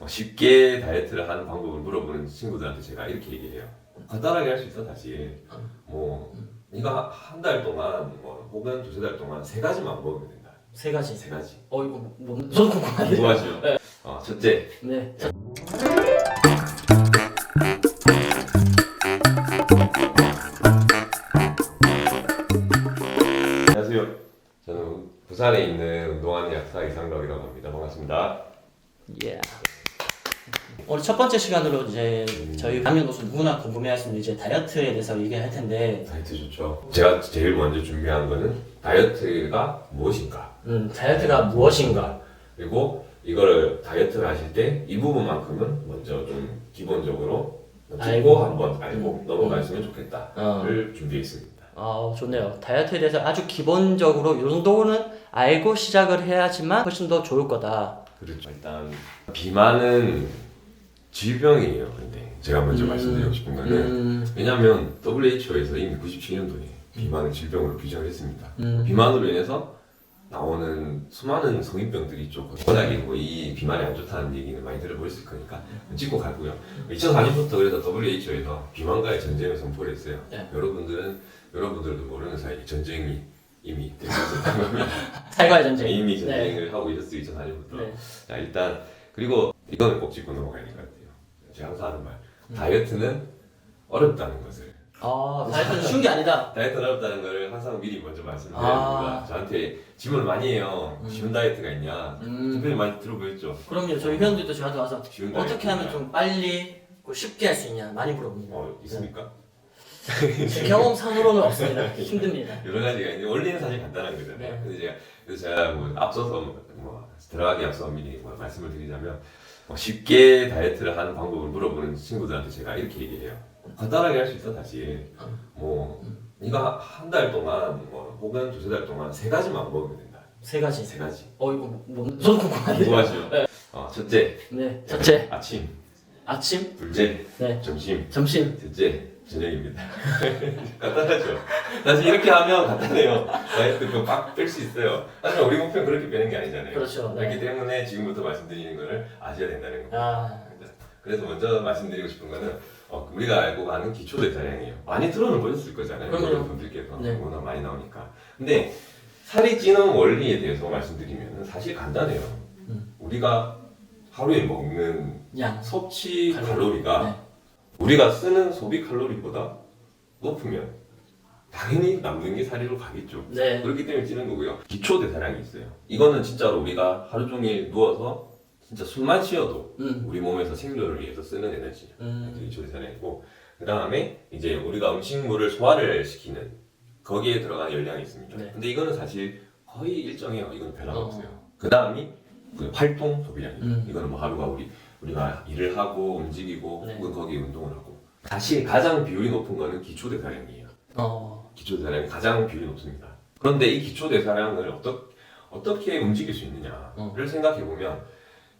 어, 쉽게 다이어트를 하는 방법을 물어보는 친구들한테 제가 이렇게 얘기해요. 간단하게 할 수 있어 사실. 뭐 네가 한 달 동안 뭐 혹은 두세 달 동안 세 가지만 먹으면 된다. 세 가지. 세 가지. 어 이거 뭐 저도 궁금한데. 궁금하시죠? 어, 첫째, 네. 자, 안녕하세요. 저는 부산에 있는 운동하는 약사 이상덕이라고 합니다. 반갑습니다. 예. 오늘 첫 번째 시간으로 이제 저희 남녀노소 누구나 궁금해할 수 있는 이제 다이어트에 대해서 얘기할 텐데, 다이어트 좋죠. 제가 제일 먼저 준비한 거는 다이어트가 무엇인가. 음, 다이어트가 무엇인가? 그리고 이거를 다이어트를 하실 때 이 부분만큼은 먼저 좀 기본적으로 알고. 한번 알고 넘어가시면 좋겠다를 어. 준비했습니다. 아 좋네요. 다이어트에 대해서 아주 기본적으로 이 정도는 알고 시작을 해야지만 훨씬 더 좋을 거다. 그렇죠. 일단 비만은 질병이에요. 근데 제가 먼저 음. 말씀드리고 싶은 거는 음, 왜냐하면 WHO에서 이미 97년도에 비만을 질병으로 규정을 했습니다. 음. 비만으로 인해서 나오는 수많은 성인병들이 있죠. 워낙에 뭐이 비만이 안 좋다는 얘기는 많이 들어보셨을 거니까 짚고 가고요. 2004년부터 그래서 WHO에서 비만과의 전쟁을 선포를 했어요. 네. 여러분들은 여러분들도 모르는 사이 전쟁이 이미 있었던 겁니다. 살과의 전쟁. 이미 네. 전쟁을 하고 있었어요. 2004년부터. 네. 자 일단 그리고 이거는 꼭 짚고 넘어가야 될것 같아요. 제가 항상 하는 말. 다이어트는 어렵다는 것을. 아 다이어트는 쉬운 게 아니다. 다이어트는 어렵다는 것을 항상 미리 먼저 말씀드려야 아. 저한테 질문을 많이 해요. 쉬운 다이어트가 있냐? 음. 특별히 많이 들어보셨죠? 그럼요. 저희 회원들도 저한테 와서 쉬운 어떻게 하면 좀 빨리 그 쉽게 할 수 있냐 많이 물어봅니다. 어, 있습니까? 제 경험상으로는 없습니다. 힘듭니다. 여러 가지가 있는데 원리는 사실 간단한 거잖아요. 네. 근데 제가 그래서 제가 뭐 앞서서 뭐 들어가기 앞서 미리 뭐 말씀을 드리자면 뭐 쉽게 다이어트를 하는 방법을 물어보는 친구들한테 제가 이렇게 얘기해요. 간단하게 할 수 있어 사실. 뭐 네가 한 달 동안 뭐 혹은 두세 달 동안 세 가지만 먹으면 된다. 세 가지. 세 가지. 어 이거 뭐 저도 궁금한데. 궁금하시죠? 어, 첫째 네. 첫째 아침, 아침. 둘째 네. 점심, 점심. 셋째 저녁입니다. 간단하죠. 사실 이렇게 하면 간단해요. 다이어트 그빡뺄 수 있어요. 하지만 우리 목표는 그렇게 빼는 게 아니잖아요. 그렇죠. 네. 그렇기 때문에 지금부터 말씀드리는 거를 아셔야 된다는 겁니다. 아 그래서 먼저 말씀드리고 싶은 거는 어, 우리가 알고 가는 기초 대사량이에요. 많이 들어는 보셨을 거잖아요. 그럼요. 분들께서 네. 워낙 많이 나오니까. 근데 살이 찌는 원리에 대해서 말씀드리면 사실 간단해요. 음. 우리가 하루에 먹는 양. 섭취 칼로리. 칼로리가 네. 우리가 쓰는 소비 칼로리보다 높으면 당연히 남는 게 살이로 가겠죠. 네. 그렇기 때문에 찌는 거고요. 기초 대사량이 있어요. 이거는 진짜로 우리가 하루 종일 누워서 진짜 숨만 쉬어도 음. 우리 몸에서 생존을 위해서 쓰는 에너지. 음. 기초 대사량이고 그 다음에 이제 우리가 음식물을 소화를 시키는 거기에 들어간 열량이 있습니다. 네. 근데 이거는 사실 거의 일정해요. 이건 변화가 어. 없어요. 그 다음이 그 활동 소비량이에요. 음. 이거는 뭐 하루가 우리 우리가 일을 하고 움직이고 네. 혹은 거기에 운동을 하고 사실 가장 비율이 높은 거는 기초 대사량이에요. 어. 기초 대사량이 가장 비율이 높습니다. 그런데 이 기초 대사량을 어떠, 어떻게 움직일 수 있느냐를 어. 생각해 보면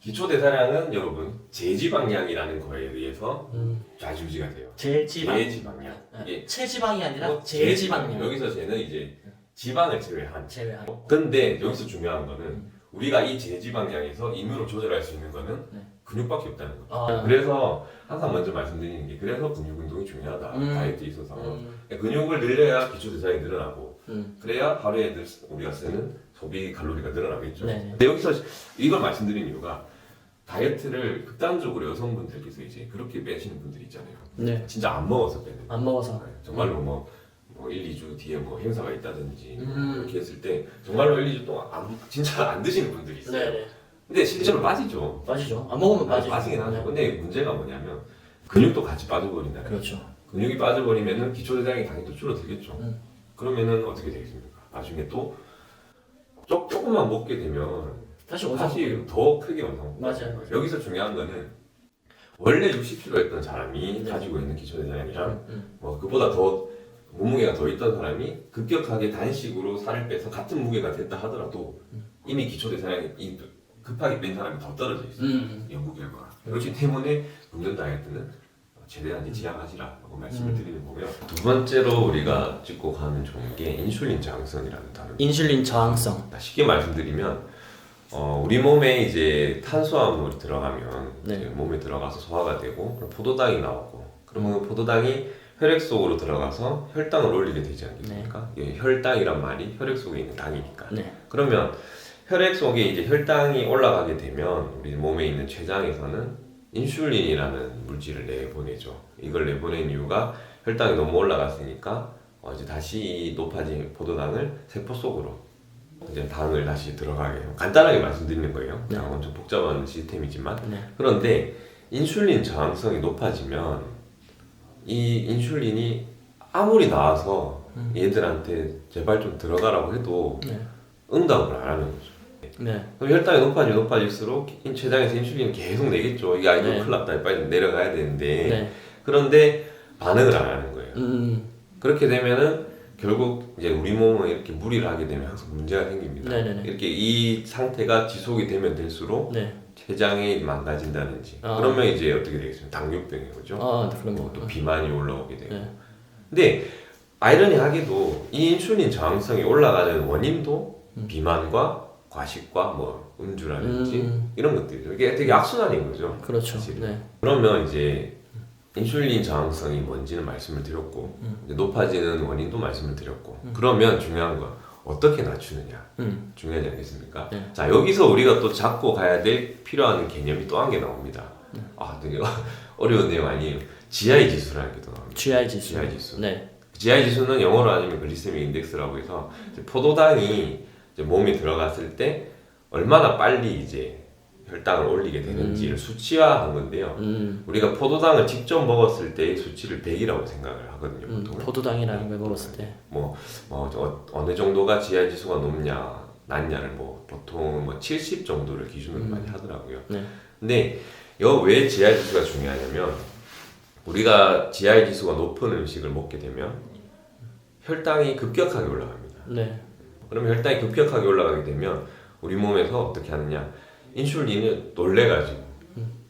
기초 대사량은 여러분 제지방량이라는 거에 의해서 음. 좌지우지가 돼요. 제지방. 제지방량. 네. 체지방이 아니라 뭐 제지방량. 여기서 쟤는 이제 지방을 제외한. 제외한. 근데 여기서 중요한 거는 우리가 이 제지방량에서 임의로 조절할 수 있는 거는 네. 근육밖에 없다는 거죠. 아. 그래서 항상 먼저 말씀드리는 게 그래서 근육 운동이 중요하다. 음. 다이어트에 있어서 음. 근육을 늘려야 기초 대사량이 늘어나고 음. 그래야 하루에 늘- 우리가 쓰는 소비 칼로리가 늘어나겠죠. 네네. 근데 여기서 이걸 말씀드린 이유가 다이어트를 극단적으로 여성분들께서 이제 그렇게 빼시는 분들이 있잖아요. 네. 진짜 안 먹어서 빼는. 안 먹어서. 네, 정말로 뭐, 뭐 1, 2주 뒤에 뭐 행사가 있다든지 음. 이렇게 했을 때 정말로 1, 2주 동안 안, 진짜 안 드시는 분들이 있어요. 네네. 근데 실제로 빠지죠. 빠지죠. 안 먹으면 빠지죠. 빠지긴 하죠. 네. 근데 문제가 뭐냐면 근육도 같이 빠져버린다. 그렇죠. 근육이 빠져버리면은 기초 대사량이 당연히 또 줄어들겠죠. 음. 그러면은 어떻게 되겠습니까? 나중에 또 조, 조금만 먹게 되면 다시 원상. 사실 더 크게 원상 맞아요. 여기서 중요한 거는 원래 60kg였던 사람이 네. 가지고 있는 기초 대사량이랑 음. 뭐 그보다 더 몸무게가 더 있던 사람이 급격하게 단식으로 살을 빼서 같은 무게가 됐다 하더라도 이미 기초 대사량이 이 급하게 뺀 사람이 더 떨어져 있어요. 음. 연구 결과가. 그렇기 때문에 굶는 다이어트는 최대한 지양하시라고 말씀을 음. 드리는 거고요. 두 번째로 우리가 찍고 가면 좋은 게 인슐린 저항성이라는 다른 인슐린 저항성. 쉽게 말씀드리면 어, 우리 몸에 이제 탄수화물이 들어가면 네. 이제 몸에 들어가서 소화가 되고 그럼 포도당이 나오고 그러면 그 포도당이 혈액 속으로 들어가서 혈당을 올리게 되지 않겠습니까? 예, 혈당이란 말이 혈액 속에 있는 당이니까. 네. 그러면 혈액 속에 이제 혈당이 올라가게 되면 우리 몸에 있는 췌장에서는 인슐린이라는 물질을 내보내죠. 이걸 내보낸 이유가 혈당이 너무 올라갔으니까 어, 이제 다시 이 높아진 포도당을 세포 속으로 이제 당을 다시 들어가게 해요. 간단하게 말씀드리는 거예요. 네. 엄청 복잡한 시스템이지만 네. 그런데 인슐린 저항성이 높아지면 이 인슐린이 아무리 나와서 얘들한테 제발 좀 들어가라고 해도 네. 응답을 안 하는 거죠. 네. 그럼 혈당이 높아지면 높아질수록 인- 췌장에서 인슐린이 계속 내겠죠. 이게 아이고 네. 큰일 났다. 빨리 내려가야 되는데 네. 그런데 반응을 안 하는 거예요. 음. 그렇게 되면은 결국 이제 우리 몸은 이렇게 무리를 하게 되면 항상 문제가 생깁니다. 네네네. 이렇게 이 상태가 지속이 되면 될수록 네. 췌장이 망가진다든지 아. 그러면 이제 어떻게 되겠습니까? 당뇨병이 오죠. 아, 그런 뭐 거. 또 비만이 올라오게 되고. 네. 근데 아이러니하게도 이 인슐린 저항성이 올라가는 원인도 음. 비만과 과식과 뭐 음주라든지 음. 이런 것들이죠. 이게 되게 악순환인 거죠. 그렇죠. 네. 그러면 이제 인슐린 저항성이 뭔지는 말씀을 드렸고 음. 높아지는 원인도 말씀을 드렸고 그러면 중요한 건 어떻게 낮추느냐 음. 중요하지 않겠습니까? 네. 자 여기서 우리가 또 잡고 가야 될 필요한 개념이 또 한 개 나옵니다. 네. 아 되게 어려운 내용 아니에요. GI 지수라는 게 또 나옵니다. GI 지수. GI 지수. 네. GI 지수는 영어로 하면 글리세믹 인덱스라고 해서 포도당이 몸에 들어갔을 때 얼마나 빨리 이제 혈당을 올리게 되는지를 수치화한 건데요. 음. 우리가 포도당을 직접 먹었을 때의 수치를 100이라고 생각을 하거든요. 음. 포도당이라는 걸 먹었을 때. 뭐, 뭐 어, 어느 정도가 GI 지수가 높냐, 낮냐를 뭐 보통 뭐 70 정도를 기준으로 많이 하더라고요. 네. 근데 여왜 GI 지수가 중요하냐면 우리가 GI 지수가 높은 음식을 먹게 되면 혈당이 급격하게 올라갑니다. 네. 그러면 혈당이 급격하게 올라가게 되면 우리 몸에서 어떻게 하느냐 인슐린이 놀래가지고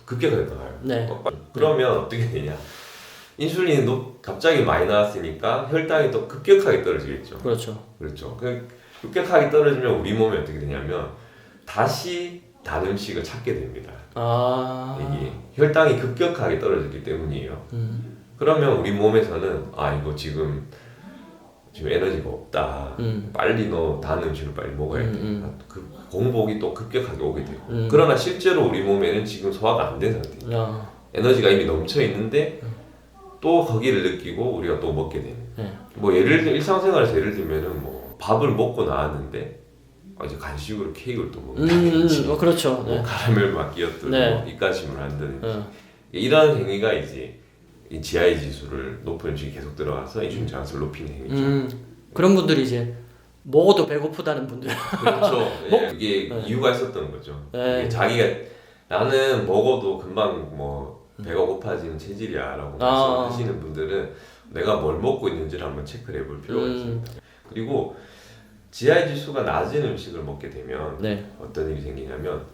급격하게 나가요. 네. 어, 그러면 어떻게 되냐 인슐린이 높- 갑자기 많이 나왔으니까 혈당이 또 급격하게 떨어지겠죠. 그렇죠. 그렇죠. 그 급격하게 떨어지면 우리 몸이 어떻게 되냐면 다시 단 음식을 찾게 됩니다. 아. 이게 혈당이 급격하게 떨어졌기 때문이에요. 음. 그러면 우리 몸에서는 아 이거 지금 지금 에너지가 없다. 음. 빨리 너 단 음식을 빨리 먹어야 돼. 음, 아, 그 공복이 또 급격하게 오게 되고. 음. 그러나 실제로 우리 몸에는 지금 소화가 안 된 상태예요. 야. 에너지가 이미 넘쳐 있는데 또 거기를 느끼고 우리가 또 먹게 되는. 네. 뭐 예를 들 일상생활에서 예를 들면은 뭐 밥을 먹고 나왔는데 아, 이제 간식으로 케이크를 또 음. 먹는다든지 음. 어, 그렇죠. 뭐 네. 카라멜 맛 끼었들고 네. 입가심을 한다든지 어. 이런 행위가 이제 이 GI 지수를 높은 음식이 계속 들어가서 인슐린 저항성을 높이는 행위죠. 음. 그런 분들이 이제 먹어도 배고프다는 분들. 그렇죠. 예, 이게 네. 이유가 있었던 거죠. 네. 자기가 나는 먹어도 금방 뭐 배가 고파지는 체질이야라고 아. 말씀하시는 분들은 내가 뭘 먹고 있는지를 한번 체크를 해볼 필요가 음. 있습니다. 그리고 GI 지수가 낮은 음식을 먹게 되면 네. 어떤 일이 생기냐면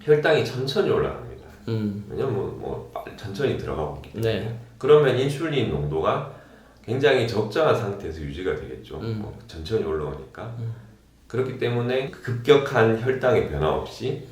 혈당이 천천히 올라갑니다. 음. 왜냐면 뭐, 뭐 천천히 들어가고 있기 때문에 네. 그러면 인슐린 농도가 굉장히 적정한 상태에서 유지가 되겠죠. 음. 뭐 천천히 올라오니까 그렇기 때문에 급격한 혈당의 변화 없이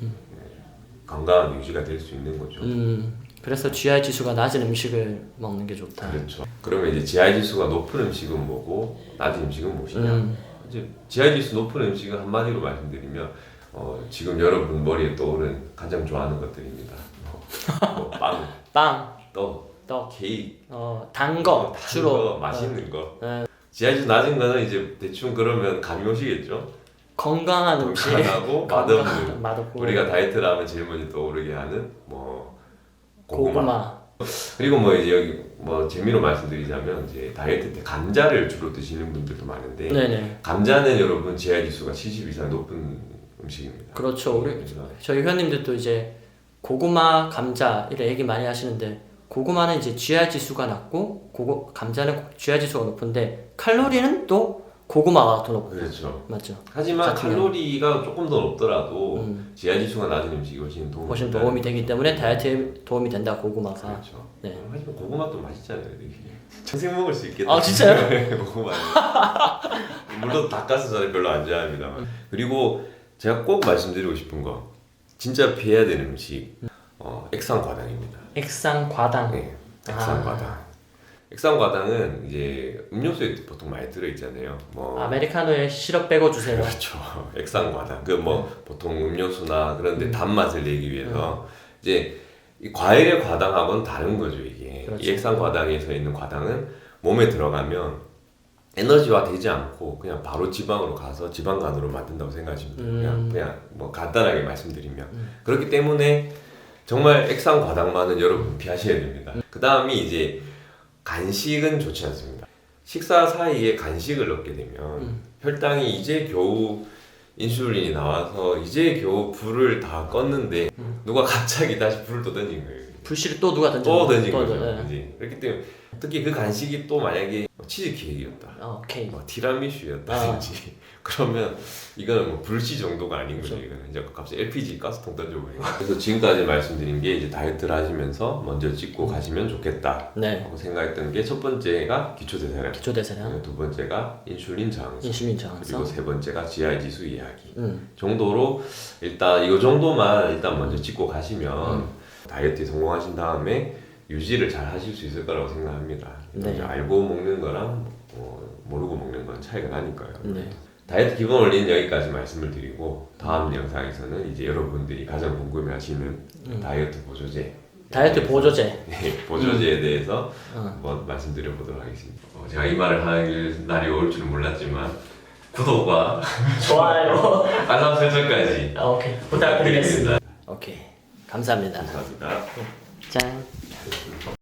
건강한 유지가 될 수 있는 거죠. 음. 그래서 GI 지수가 낮은 음식을 먹는 게 좋다. 그렇죠. 그러면 이제 GI 지수가 높은 음식은 뭐고 낮은 음식은 무엇이냐? 음. 이제 GI 지수 높은 음식은 한마디로 말씀드리면 어, 지금 여러분 머리에 떠오른 가장 좋아하는 것들입니다. 뭐, 뭐 빵, 빵, 떡, 떡, 케이크, 어, 단 거, 단 주로 거, 맛있는 거. 네. 지하주 낮은 거는 이제 대충 그러면 감이 오시겠죠? 건강한 음식, 건강하고 맛없는 맛없고 우리가 다이어트를 하면 제일 먼저 떠오르게 하는 뭐 고구마. 고구마. 그리고 뭐 이제 여기 뭐 재미로 말씀드리자면 이제 다이어트 때 감자를 주로 드시는 분들도 많은데 네네. 감자는 여러분 GI 지수가 70 이상 높은 음식입니다. 그렇죠. 우리 그래서 저희 회원님들도 이제 고구마, 감자 이런 얘기 많이 하시는데 고구마는 이제 GI 지수가 낮고 고구 감자는 GI 지수가 높은데 칼로리는 또 고구마가 더 높고 그렇죠. 맞죠? 하지만 같은 칼로리가 조금 더 높더라도 음. GI 지수가 낮은 음식이 훨씬 도움이 훨씬 도움이 되기 때문에 다이어트에 도움이 된다 고구마가. 그렇죠. 네. 하지만 고구마도 맛있잖아요. 되게. 평생 먹을 수 있겠다. 아, 진짜요? 고구마. 물론 닭가슴살은 별로 안 좋아합니다만. 그리고 제가 꼭 말씀드리고 싶은 거 진짜 피해야 되는 음식 어, 액상과당입니다. 액상과당. 네, 액상과당. 액상과당은 이제 음료수에 보통 많이 들어있잖아요. 뭐 아메리카노에 시럽 빼고 주세요. 그렇죠. 액상과당. 그 뭐 보통 음료수나 그런데 단맛을 내기 위해서 이제 이 과일의 과당하고는 다른 거죠 이게. 그렇죠. 이 액상과당에서 있는 과당은 몸에 들어가면 에너지화 되지 않고 그냥 바로 지방으로 가서 지방간으로 만든다고 생각하시면 돼요. 그냥, 음. 그냥 뭐 간단하게 말씀드리면 그렇기 때문에 정말 액상 과당만은 여러분 피하셔야 됩니다. 그 다음이 이제 간식은 좋지 않습니다. 식사 사이에 간식을 넣게 되면 혈당이 이제 겨우 인슐린이 나와서 이제 겨우 불을 다 껐는데 누가 갑자기 다시 불을 또 던진 거예요. 불씨를 또 누가 던져? 또 던진 거죠. 네. 그지? 그렇기 때문에 특히 그 간식이 또 만약에 치즈 케이크였다, 어, 오케이. 뭐 티라미슈였다든지 그러면 이거는 뭐 불씨 정도가 아닌 거죠. 이거는 이제 갑자기 LPG 가스통 던져버리는 거예요. 그래서 지금까지 말씀드린 게 이제 다이어트를 하시면서 먼저 찍고 가시면 좋겠다. 네. 하고 생각했던 게 첫 번째가 기초 대사량, 기초 대사량, 두 번째가 인슐린 저항성, 인슐린 그리고 저항성. 세 번째가 GI 지수 이해하기. 음. 정도로 일단 이 정도만 일단 먼저 찍고 가시면 음. 다이어트에 성공하신 다음에 유지를 잘 하실 수 있을 거라고 생각합니다. 네. 알고 먹는 거랑 어, 모르고 먹는 건 차이가 나니까요. 네. 다이어트 기본 원리는 여기까지 말씀을 드리고 다음 영상에서는 이제 여러분들이 가장 궁금해하시는 다이어트 보조제 음. 다이어트 보조제. 네, 보조제에 대해서 어. 한번 말씀드려보도록 하겠습니다. 어, 제가 이 말을 할 날이 올 줄은 몰랐지만 구독과 좋아요. 알람 설정까지 아, 오케이. 부탁드리겠습니다. 오케이. 감사합니다. 감사합니다. 짠.